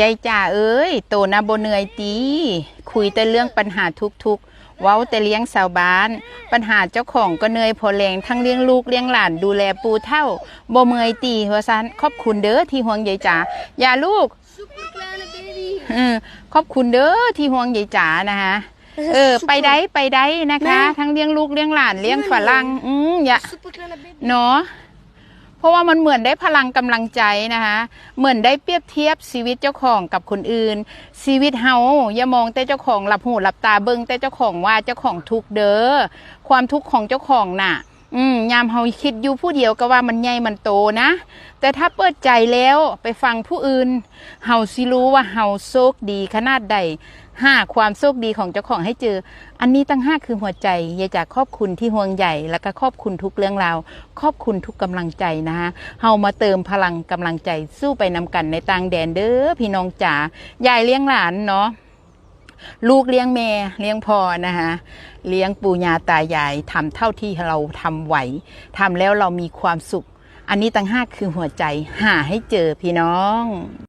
ยายจ่าเอ้ย โตนะบ่เหนื่อยตี คุยแต่เรื่องปัญหาทุกๆ เว้าแต่เลี้ยงชาวบ้าน ปัญหาเจ้าของก็เหนื่อยพอแรงทั้งเลี้ยงลูกเลี้ยงหลานดูแลปูเท่าบ่เมื่อยตีว่าซันขอบคุณเด้อที่ห่วงยายจ๋าอย่าลูก Super kleine baby. เออขอบคุณเด้อที่ห่วงยายจ๋านะคะเออ ไปได้ไปได้นะคะ ทั้งเลี้ยงลูกเลี้ยงหลานเลี้ยงฝรั่งอืมอย่า Super kleine baby. เนาะ เพราะว่ามันเหมือนได้พลังกำลังใจนะคะเหมือนได้เปรียบเทียบชีวิตเจ้าของกับคนอื่น ชีวิตเฮาอย่ามองแต่เจ้าของหลับหูหลับตาเบิ่งแต่เจ้าของว่าเจ้าของทุกเด้อความทุกข์ของเจ้าของน่ะ อืมยามเฮาคิดอยู่ผู้เดียวก็ว่ามันใหญ่มันโตนะ แต่ถ้าเปิดใจแล้วไปฟังผู้อื่น เฮาสิรู้ว่าเฮาโชคดีขนาดใดหาความโชคดีของเจ้าของให้เจอ อันนี้ตั้งห้าคือหัวใจอยากจะขอบคุณที่ห่วงใหญ่แล้วก็ขอบคุณทุกเรื่องราวขอบคุณทุกกำลังใจนะคะเฮามาเติมพลังกำลังใจสู้ไปนำกันในต่างแดนเด้อพี่น้องจ๋ายายเลี้ยงหลานเนาะ ลูกเลี้ยงแม่เลี้ยงพ่อนะคะเลี้ยงปู่ย่าตายายทำเท่าที่เราทำไหวทำแล้วเรามีความสุข อันนี้ตั้งห้าคือหัวใจหาให้เจอพี่น้อง